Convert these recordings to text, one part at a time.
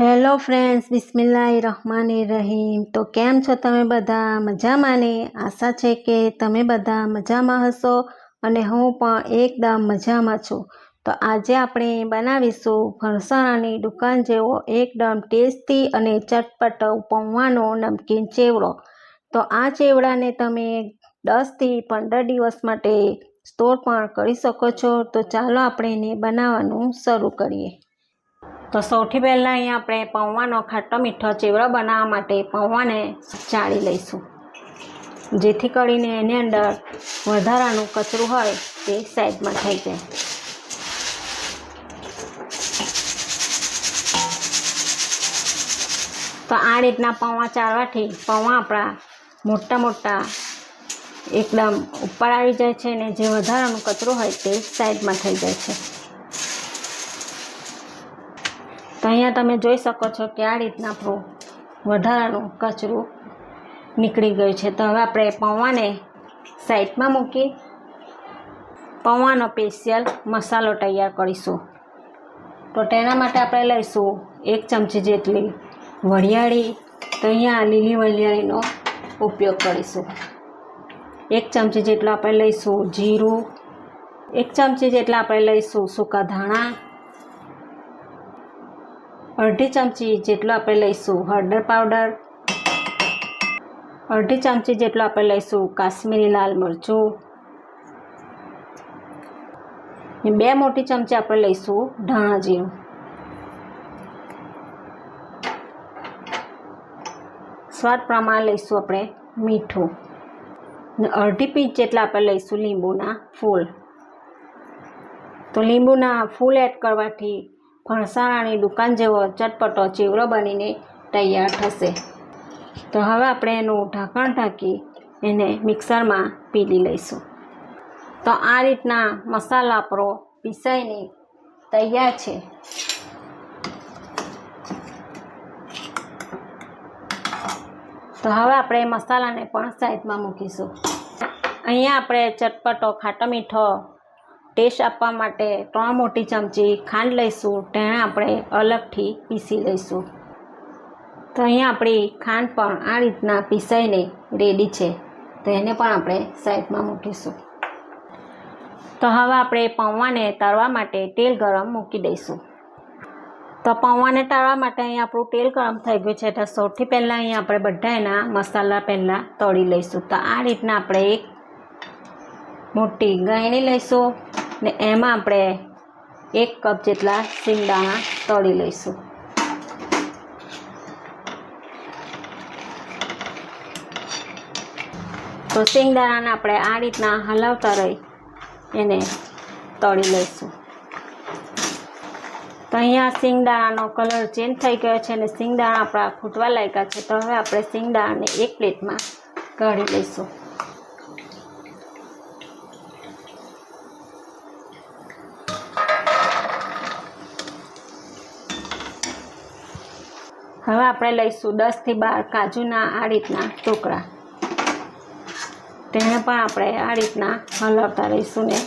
Hello friends બિસ્મિલ્લા રહમાન રહીમ તો કેમ છો તમે બધા? મજામાં ને? આશા છે કે તમે બધા મજામાં હશો અને હું પણ એકદમ મજામાં છું. તો આજે આપણે બનાવીશું ફરસાણાની દુકાન જેવો એકદમ ટેસ્ટી અને ચટપટ પૌવાનો નમકીન ચેવડો. તો આ ચેવડાને તમે દસથી પંદર દિવસ માટે સ્ટોર પણ કરી શકો છો. તો ચાલો આપણે એને બનાવવાનું શરૂ કરીએ. તો સૌથી પહેલાં અહીંયા આપણે પૌવાનો ખાટો મીઠો ચેવડો બનાવવા માટે પૌવાને ચાળી લઈશું. જેથી કરીને એની અંદર વધારાનું કચરું હોય તે સાઈડમાં થઈ જાય. તો આ રીતના પૌવા ચાળવાથી પૌવા આપણા મોટા મોટા એકદમ ઉપર આવી જાય છે ને જે વધારાનું કચરું હોય તે સાઈડમાં થઈ જાય છે તો અહીંયા તમે જોઈ શકો છો કે આ રીતના આપણું વધારાનું કચરું નીકળી ગયું છે. તો હવે આપણે પૌવાને સાઈડમાં મૂકી પૌવાનો સ્પેશિયલ મસાલો તૈયાર કરીશું. તો તેના માટે આપણે લઈશું એક ચમચી જેટલી વરિયાળી. તો અહીંયા લીલી વરિયાળીનો ઉપયોગ કરીશું. એક ચમચી જેટલું આપણે લઈશું જીરું. એક ચમચી જેટલા આપણે લઈશું સૂકા ધાણા. અડધી ચમચી જેટલો આપણે લઈશું હળદર પાવડર. અડધી ચમચી જેટલો આપણે લઈશું કાશ્મીરી લાલ મરચું. બે મોટી ચમચી આપણે લઈશું ધાણા જીરું. સ્વાદ પ્રમાણે લઈશું આપણે મીઠું. અડધી પીચ જેટલા આપણે લઈશું લીંબુના ફૂલ. તો લીંબુના ફૂલ એડ કરવાથી ફણસાણાની દુકાન જેવો ચટપટો ચીવડો બનીને તૈયાર થશે. તો હવે આપણે એનું ઢાંકણ ઢાંકી એને મિક્સરમાં પીલી લઈશું. તો આ રીતના મસાલા આપણો પીસાઈને તૈયાર છે. તો હવે આપણે મસાલાને પણ સાઈડમાં મૂકીશું. અહીંયા આપણે ચટપટો, ખાટો મીઠો ટેસ્ટ આપવા માટે ત્રણ મોટી ચમચી ખાંડ લઈશું. તેને આપણે અલગથી પીસી લઈશું. તો અહીંયા આપણી ખાંડ પણ આ રીતના પીસાઈને રેડી છે. તો એને પણ આપણે સાઈડમાં મૂકીશું. તો હવે આપણે પૌવાને તળવા માટે તેલ ગરમ મૂકી દઈશું. તો પૌવાને તળવા માટે અહીંયા આપણું તેલ ગરમ થઈ ગયું છે. તો સૌથી પહેલાં અહીંયા આપણે બધા એના મસાલા પહેલાં તળી લઈશું. તો આ રીતના આપણે એક મોટી ગાયણી લઈશું. ને એમાં આપણે એક કપ જેટલા સિંગદાણા તળી લઈશું. તો સિંગદાણાને આપણે આ રીતના હલાવતા રહી એને તળી લઈશું. તો અહીંયા સિંગદાણાનો કલર ચેન્જ થઈ ગયો છે અને સિંગદાણા આપણા ફૂટવા લાગ્યા છે. તો હવે આપણે સિંગદાણાને એક પ્લેટમાં કાઢી લઈશું. હવે આપણે લઈશું દસથી બાર કાજુના આ રીતના ટુકડા. તેને પણ આપણે આ રીતના હલાવતા રહીશું ને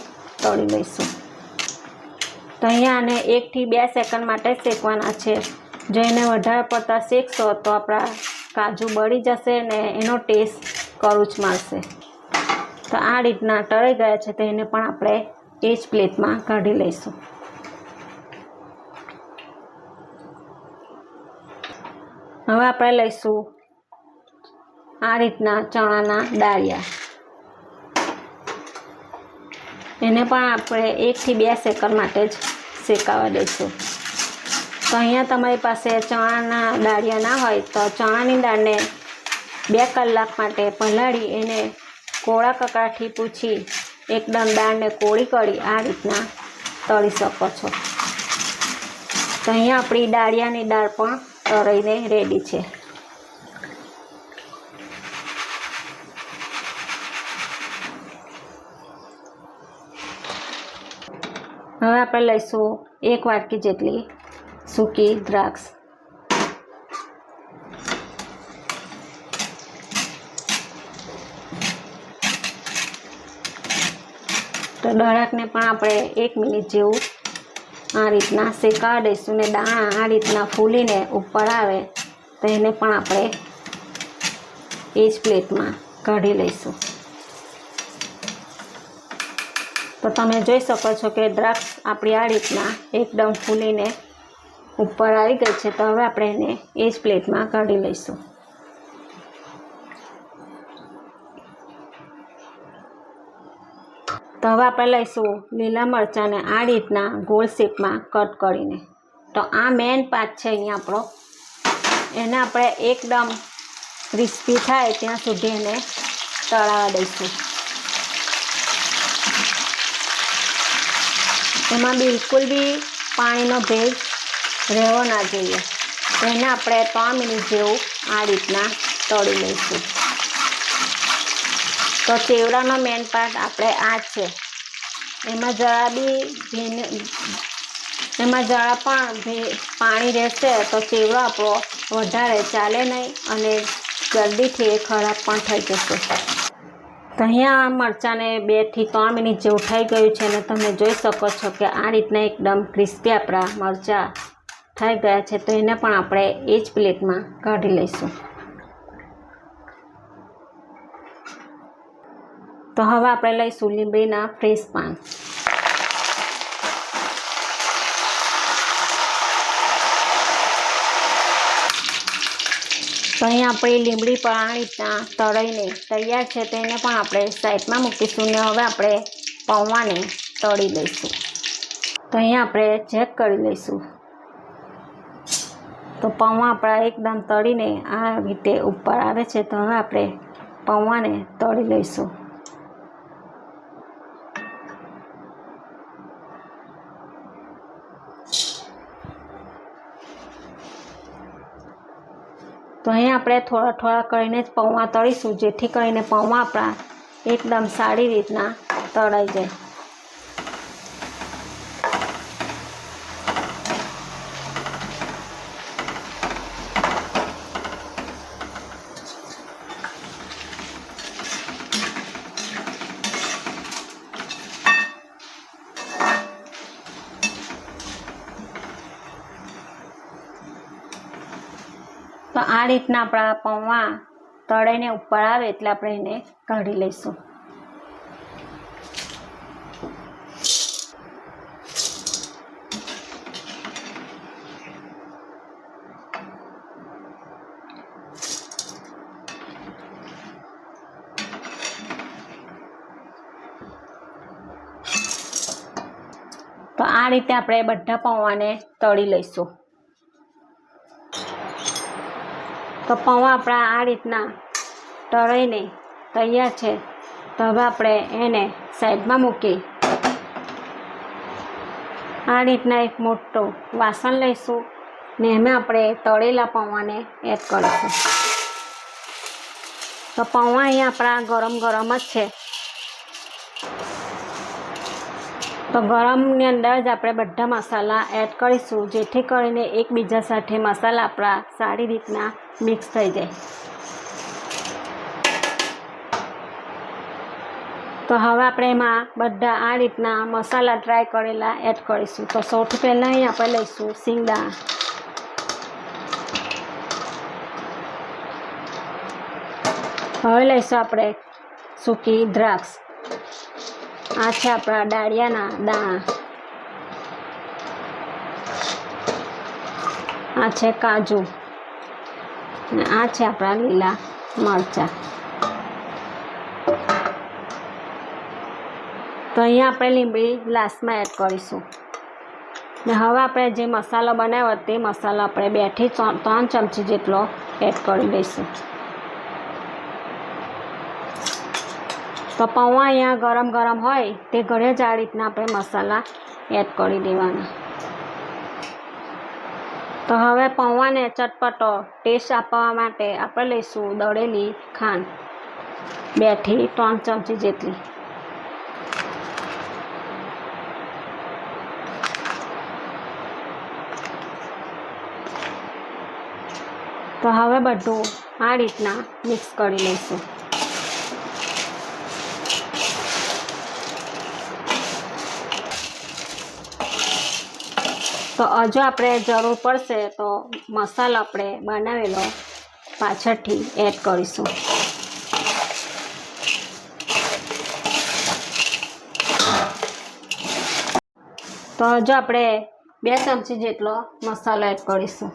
તળી લઈશું. તો અહીંયા આને એકથી બે સેકન્ડ માટે શેકવાના છે. જો એને વધારે પડતા શેકશો તો આપણા કાજુ બળી જશે ને એનો ટેસ્ટ કરું જ મારશે તો આ રીતના તળી ગયા છે તો એને પણ આપણે એ જ પ્લેટમાં કાઢી લઈશું. હવે આપણે લઈશું આ રીતના ચણાના ડાળિયા. એને પણ આપણે એકથી બે સેકન્ડ માટે જ શેકાવા દઈશું. તો અહીંયા તમારી પાસે ચણાના ડાળિયા ના હોય તો ચણાની દાળને બે કલાક માટે પલાળી એને કોળા કકડાથી પૂછી એકદમ દાળને કોળી કરી આ રીતના તળી શકો છો. તો અહીંયા આપણી ડાળિયાની દાળ પણ તળીને રેડી છે. હવે આપણે લઈશું એક વાટકી જેટલી સૂકી દ્રાક્ષ. તો દળકને પણ આપણે એક મિનિટ જેવું આ રીતના શેકાવા દઈશું ને દાણા આ રીતના ફૂલીને ઉપર આવે, તો એને પણ આપણે એ જ પ્લેટમાં કાઢી લઈશું. તો તમે જોઈ શકો છો કે દ્રાક્ષ આપણી આ રીતના એકદમ ફૂલીને ઉપર આવી ગઈ છે, તો હવે આપણે એને એ જ પ્લેટમાં કાઢી લઈશું. તો હવે આપણે લઈશું લીલા મરચાંને આ રીતના ગોળ શેપમાં કટ કરીને. તો આ મેન પાર્ટ છે અહીંયા આપણો. એને આપણે એકદમ ક્રિસ્પી થાય ત્યાં સુધી એને તળાવા દઈશું. એમાં બિલકુલ બી પાણીનો ભેજ રહેવો ના જોઈએ. એને આપણે ત્રણ મિનિટ જેવું આ રીતના તળી લઈશું. તો ચેવડાનો મેન પાર્ટ આપણે આ છે. એમાં જરા બી ભીને, એમાં જરા પણ પાણી રહેશે તો ચેવડો આપણો વધારે ચાલે નહીં અને જલ્દીથી એ ખરાબ પણ થઈ જશે. તો અહીંયા મરચાંને બેથી ત્રણ મિનિટ જેવું થઈ ગયું છે અને તમે જોઈ શકો છો કે આ રીતના એકદમ ક્રિસ્પી આપણા મરચાં થઈ ગયા છે તો એને પણ આપણે એ જ પ્લેટમાં કાઢી લઈશું. તો હવે આપણે લઈશું લીંબડીના ફ્રેશ પાન. તો અહીં આપણી લીંબડી પણ આ તળીને તૈયાર છે તેને પણ આપણે સાઈડમાં મૂકીશું ને હવે આપણે પૌવાને તળી લઈશું. તો અહીંયા આપણે ચેક કરી લઈશું. તો પૌવા આપણા એકદમ તળીને આ રીતે ઉપર આવે છે તો હવે આપણે પૌવાને તળી લઈશું. તો અહીંયા આપણે થોડા થોડા કરીને જ પૌવા તળીશું, જેથી કરીને પૌવા આપણા એકદમ સારી રીતના તળાઈ જાય તો આ રીતના આપણા પૌવા તળીને ઉપર આવે એટલે આપણે એને કાઢી લઈશું. તો આ રીતે આપણે બધા પૌવાને તળી લઈશું. તો પૌવા આપણા આ રીતના તળીને તૈયાર છે. તો હવે આપણે એને સાઈડમાં મૂકી આ રીતના એક મોટો વાસણ લઈશું ને એમાં આપણે તળેલા પૌવાને એડ કરીશું. તો પૌવા અહીંયા આપણા ગરમ ગરમ જ છે. તો ગરમની અંદર જ આપણે બધા મસાલા એડ કરીશું, જેથી કરીને એકબીજા સાથે મસાલા આપણા સારી રીતના મિક્સ થઈ જાય. તો હવે આપણે એમાં બધા આ રીતના મસાલા ડ્રાય કરેલા એડ કરીશું. તો સૌથી પહેલાં અહીં આપણે લઈશું સિંગદાણા હવે લઈશું આપણે સૂકી દ્રાક્ષ. આ છે આપણા ડાળિયાના દાણા. આ છે કાજુ. અને આ છે આપણા લીલા મરચાં. તો અહીંયા આપણે લીંબડી ગ્લાસમાં એડ કરીશું. ને હવે આપણે જે મસાલો બનાવ્યો તે મસાલો આપણે બેથી ત્રણ ચમચી જેટલો એડ કરી દઈશું. તો પૌવા અહીંયા ગરમ ગરમ હોય તે ઘરે જ આ રીતના આપણે મસાલા એડ કરી દેવાના. તો હવે પૌવાને ચટપટો ટેસ્ટ આપવા માટે આપણે લઈશું દળેલી ખાંડ. બેથી ત્રણ ચમચી જેટલી. તો હવે બધું આ રીતના મિક્સ કરી લઈશું. તો હજુ આપણે જરૂર પડશે તો મસાલો આપણે બનાવેલો પાછળથી એડ કરીશું. તો હજુ આપણે બે ચમચી જેટલો મસાલો એડ કરીશું.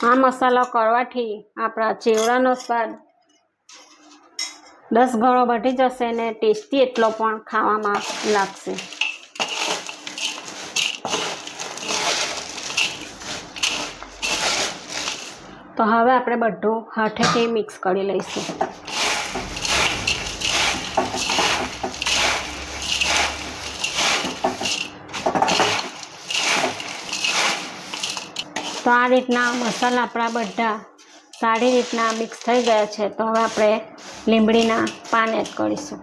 આ મસાલો કરવાથી આપણા ચેવડાનો સ્વાદ દસ ગણો વધી જશે ને ટેસ્ટી એટલો પણ ખાવામાં લાગશે. તો હવે આપણે બધું હાથેથી મિક્સ કરી લઈશું. તો આ રીતના મસાલા આપણા બધા સારી રીતના મિક્સ થઈ ગયા છે. તો હવે આપણે લીમડીના પાન એડ કરીશું.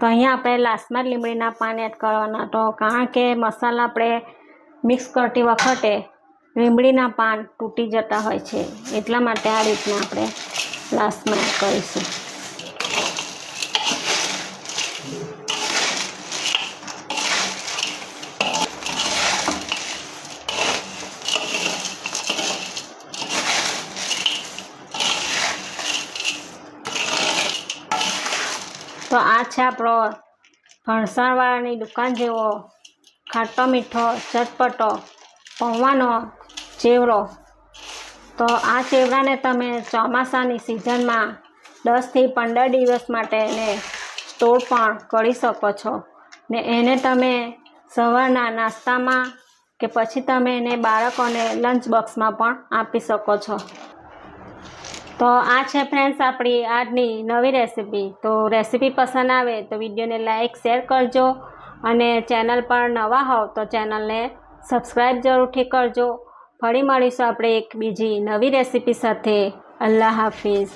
તો અહીંયા આપણે લાસ્ટમાં લીમડીના પાન એડ કરવાના. તો કારણ કે મસાલા આપણે મિક્સ કરતી વખતે લીમડીના પાન તૂટી જતા હોય છે. એટલા માટે આ રીતના આપણે લાસ્ટમાં એડ કરીશું. તો આ છે આપણો ફણસાણવાળાની દુકાન જેવો ખાટો, મીઠો, ચટપટો, પૌવાનો ચેવડો તો આ ચેવડાને તમે ચોમાસાની સિઝનમાં દસથી પંદર દિવસ માટે એને સ્ટોર પણ કરી શકો છો. ને એને તમે સવારના નાસ્તામાં કે પછી તમે એને બાળકોને લંચ બોક્સમાં પણ આપી શકો છો. તો આ છે ફ્રેન્ડ્સ આપણી આજની નવી રેસીપી તો રેસીપી પસંદ આવે તો વિડીયોને લાઇક શેર કરજો અને ચેનલ પર નવા હોવ તો ચેનલને સબસ્ક્રાઈબ જરૂરથી કરજો. ફરી મળીશું આપણે એક બીજી નવી રેસીપી સાથે. અલ્લાહ હાફિઝ.